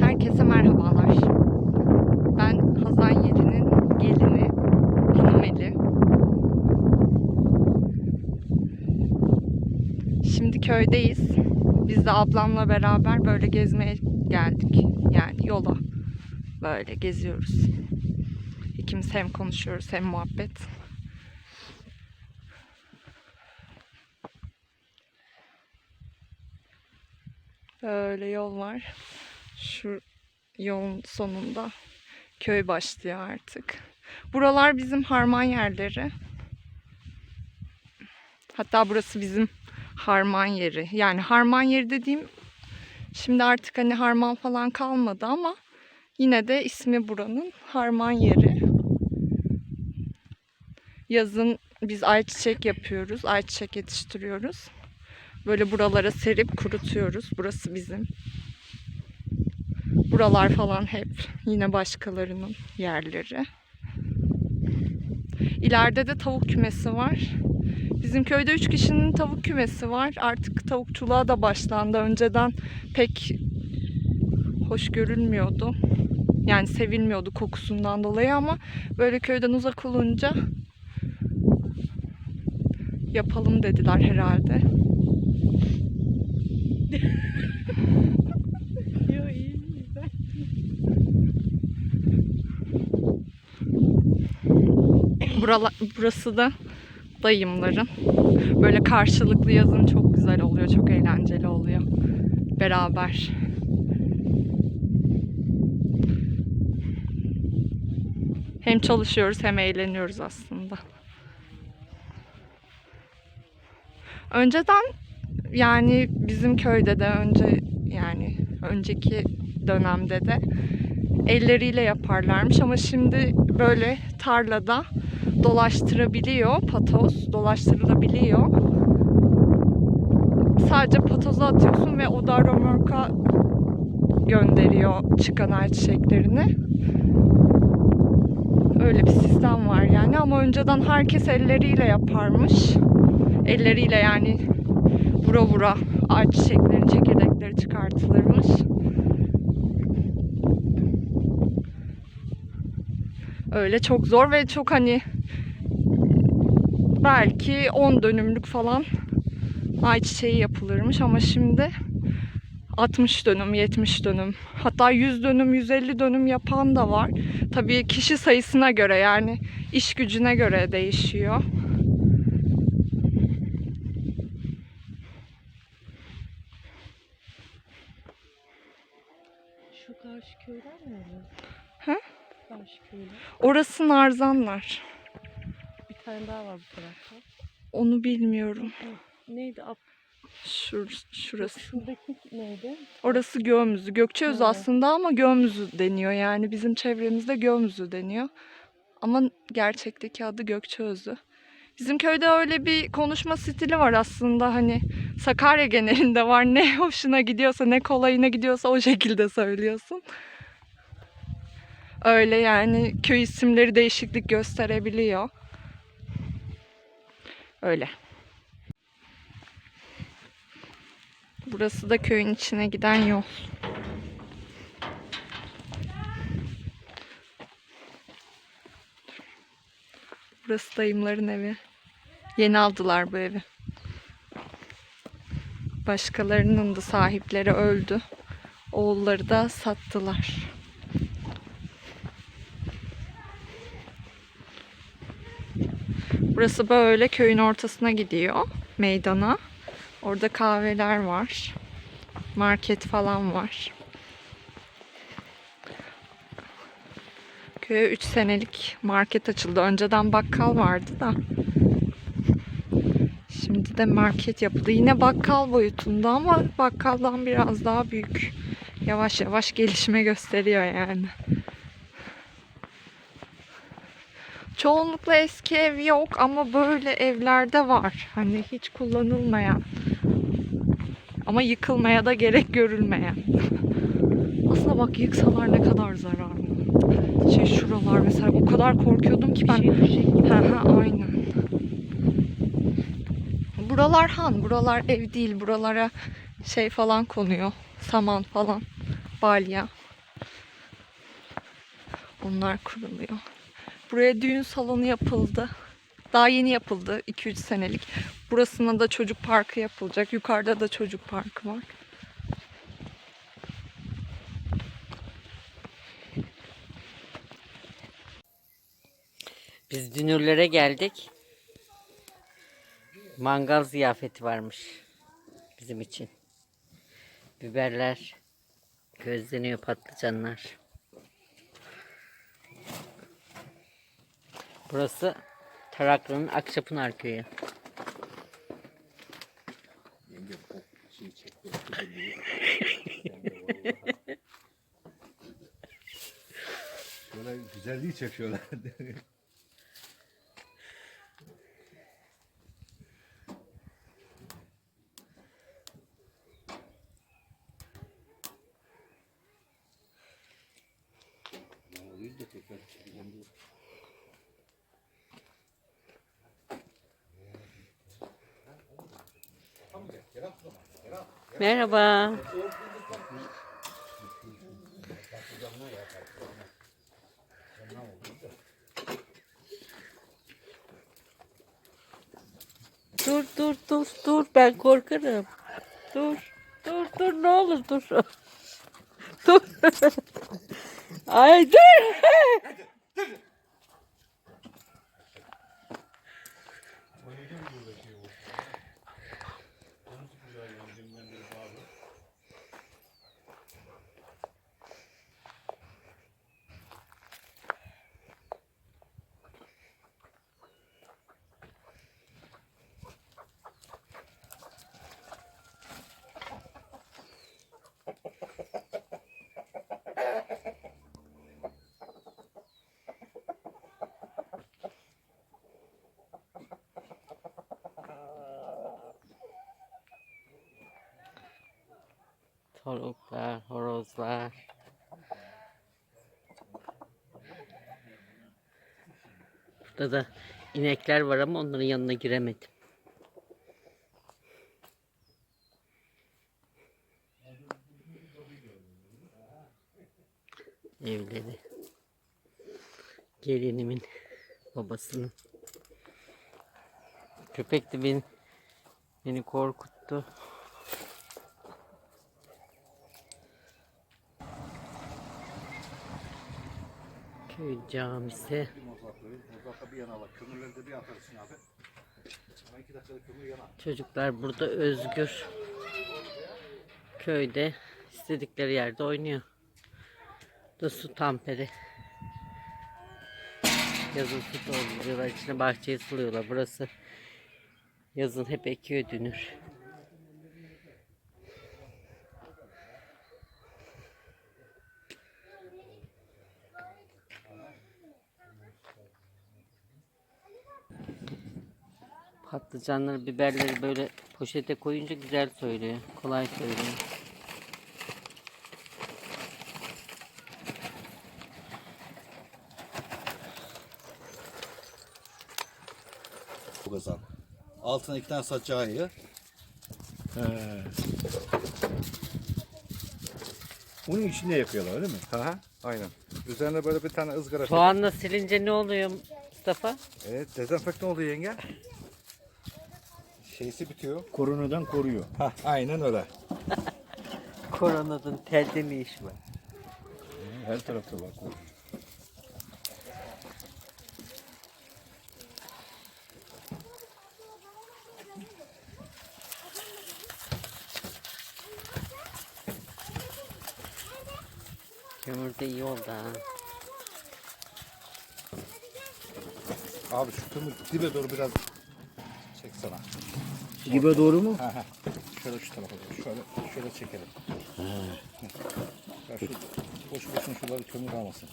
Herkese merhabalar. Ben Hazan Yeli'nin gelini Hanım Eli. Şimdi köydeyiz. Biz de ablamla beraber böyle gezmeye geldik. Yani yola. Böyle geziyoruz. İkimiz hem konuşuyoruz hem muhabbet. Böyle yol var. Şu yolun sonunda köy başlıyor artık. Buralar bizim harman yerleri. Hatta burası bizim harman yeri. Yani harman yeri dediğim şimdi artık hani harman falan kalmadı ama yine de ismi buranın harman yeri. Yazın biz ayçiçek yapıyoruz. Ayçiçek yetiştiriyoruz. Böyle buralara serip kurutuyoruz. Burası bizim. Buralar falan hep yine başkalarının yerleri. İleride de tavuk kümesi var. Bizim köyde üç kişinin tavuk kümesi var. Artık tavukçuluğa da başlandı. Önceden pek hoş görülmüyordu. Yani sevilmiyordu kokusundan dolayı ama böyle köyden uzak olunca yapalım dediler herhalde. Yo iyi güzel. Burala, burası da dayımların. Böyle karşılıklı yazın çok güzel oluyor. Çok eğlenceli oluyor. Beraber. Hem çalışıyoruz hem eğleniyoruz aslında. Önceden yani bizim köyde de önce yani önceki dönemde de elleriyle yaparlarmış ama şimdi böyle tarlada dolaştırabiliyor patoz dolaştırılabiliyor. Sadece patoza atıyorsun ve o da römorka gönderiyor çıkan ayçiçeklerini. Öyle bir sistem var yani ama önceden herkes elleriyle yaparmış. Elleriyle yani vura vura ayçiçeklerin çekirdekleri çıkartılırmış. Öyle çok zor ve çok hani belki 10 dönümlük falan ayçiçeği yapılırmış ama şimdi 60 dönüm, 70 dönüm, hatta 100 dönüm, 150 dönüm yapan da var. Tabii kişi sayısına göre yani iş gücüne göre değişiyor. Şu karşı köyler mi? Ha? Karşı köyler. Orası Narzanlar. Tane daha var bu tarafta. Onu bilmiyorum. Neydi? Ap Şur, şurası. Şuradaki neydi? Orası Gömüzü. Gökçeöz Ha. aslında ama Gömüzü deniyor. Yani bizim çevremizde Gömüzü deniyor. Ama gerçekteki adı Gökçeözü. Bizim köyde öyle bir konuşma stili var aslında hani Sakarya genelinde var. Ne hoşuna gidiyorsa, ne kolayına gidiyorsa o şekilde söylüyorsun. Öyle yani köy isimleri değişiklik gösterebiliyor. Öyle. Burası da köyün içine giden yol. Burası dayımların evi. Yeni aldılar bu evi. Başkalarının da sahipleri öldü. Oğulları da sattılar. Burası böyle köyün ortasına gidiyor. Meydana. Orada kahveler var. Market falan var. Köye 3 senelik market açıldı. Önceden bakkal vardı da. Şimdi de market yapıldı. Yine bakkal boyutunda ama bakkaldan biraz daha büyük. Yavaş yavaş gelişme gösteriyor yani. Çoğunlukla eski ev yok ama böyle evlerde var. Hani hiç kullanılmayan. Ama yıkılmaya da gerek görülmeyen. Aslında bak yıksalar ne kadar zararlı. Şey şuralar mesela o kadar korkuyordum ki ben. Bir şey. Hı hı aynen. Buralar han, buralar ev değil. Buralara şey falan konuyor. Saman falan, balya. Onlar kuruluyor. Buraya düğün salonu yapıldı. Daha yeni yapıldı. 2-3 senelik. Burasına da çocuk parkı yapılacak. Yukarıda da çocuk parkı var. Biz dünürlere geldik. Mangal ziyafeti varmış bizim için. Biberler gözleniyor patlıcanlar. Burası Taraklı'nın Akçapınar köyü. Şöyle güzelliği çek Merhaba. Dur dur dur dur ben korkarım. Dur dur dur ne olur dur. Dur. Ay dur. Tavuklar, horozlar. Burada da inekler var ama onların yanına giremedim. Evleri. Gelinimin babasının. Köpek de beni, beni korkuttu. Köy camisi. Mozakla bir yana bak. Kömürleri de bir atarsın abi. Hemen iki dakikada kömür yanar. Çocuklar burada özgür. Köyde istedikleri yerde oynuyor. Da su tamperi. Yazın su dolduruyorlar. içine bahçeyi suluyorlar. Burası yazın hep ekiyor dünür. Patlıcanları, biberleri böyle poşete koyunca güzel söylüyor. Kolay söylüyor. Bu kazan. Altına iki tane saçağı He. Bunun içinde yapıyorlar öyle mi? Hı Aynen. Üzerine böyle bir tane ızgara. Soğanla silince ne oluyor Mustafa? Evet dezenfektan oluyor yenge. Şeysi bitiyor. Koronadan koruyor. Hah aynen öyle. Koronadan telde ne iş var? Her tarafta var. Kömür de iyi oldu ha. Abi şu kömür dibe doğru biraz. Dibe doğru mu? Ha ha. Şöyle şu tarafa doğru. Şöyle şöyle çekelim. Ya şu boş boşuna şuraları kömür almasın.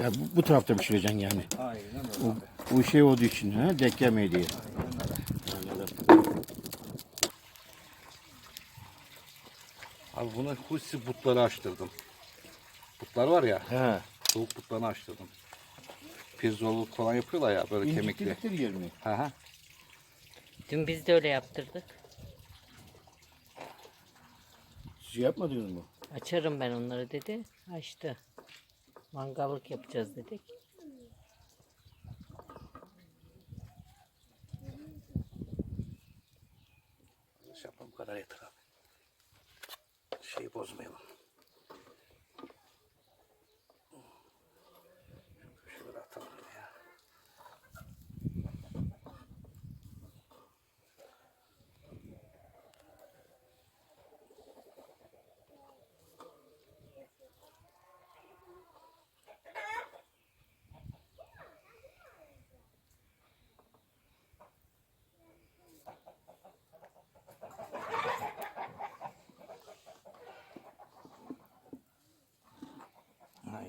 Ya bu, bu tarafta pişireceksin yani. Aynen öyle. O, o şey olduğu için ha, denk gelmeye diye. Abi buna husi butları açtırdım. Butlar var ya. He. Soğuk butlarını açtırdım. Pirzoğlu falan yapıyorlar ya böyle kemikli. İnciktilikleri yer mi? Hı hı. Dün biz de öyle yaptırdık. Siz yapmadınız mı? Açarım ben onları dedi. Açtı. Mangallık yapacağız dedik.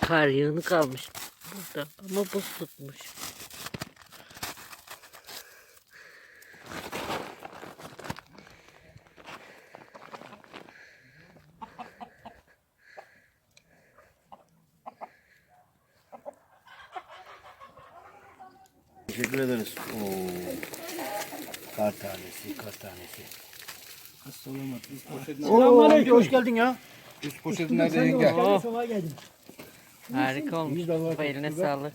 Kar yığını kalmış burada ama buz tutmuş. Teşekkür ederiz. Oo. Kar tanesi, kar tanesi. Hasta olamadı. Oo, amca hoş geldin ya. Üst poşeti nerede yenge? Harika olmuş. Eline sağlık.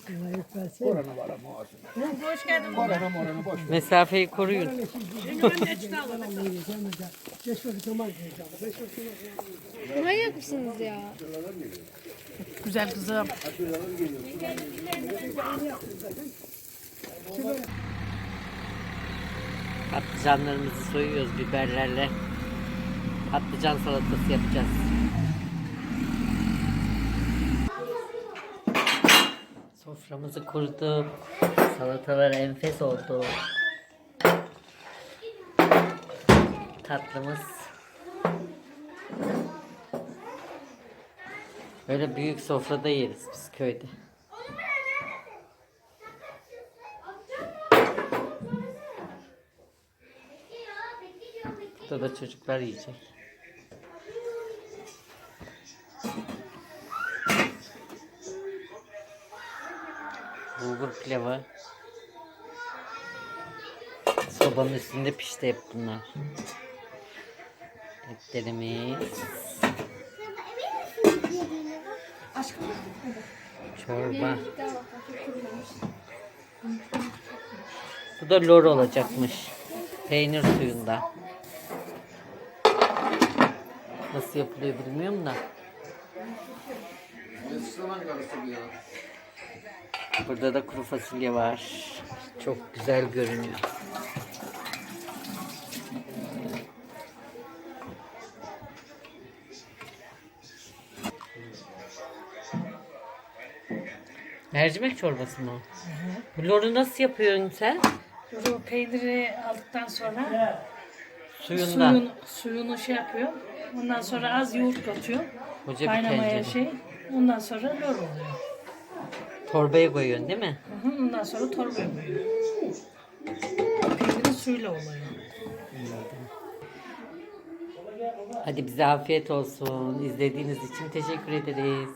Korona var ama olsun. Hoş geldin. Korona morana boş. Mesafeyi koruyun. Manyak mısınız ya? Güzel kızım. Patlıcanlarımızı soyuyoruz biberlerle. Patlıcan salatası yapacağız. Soframızı kurduk. Salatalar enfes oldu. Tatlımız. Böyle büyük sofrada yeriz biz köyde. Burada da çocuklar yiyecek. Bulgur pilavı. Sobanın üstünde pişti hep bunlar. Etlerimiz. Çorba. Bu da lor olacakmış. Peynir suyunda. Nasıl yapılıyor bilmiyorum da. Burada da kuru fasulye var. Çok güzel görünüyor. Mercimek çorbası mı? o? Bu loru nasıl yapıyorsun sen? Bu peyniri aldıktan sonra Suyundan. suyun, suyunu şey yapıyor. Ondan sonra az yoğurt katıyor. Koca bir Kaynamaya tencere. şey. Ondan sonra lor oluyor. Torbaya koyuyorsun değil mi? Hı hı, Ondan sonra torbaya koyuyor. Peynirin suyuyla oluyor. Hadi bize afiyet olsun. İzlediğiniz için teşekkür ederiz.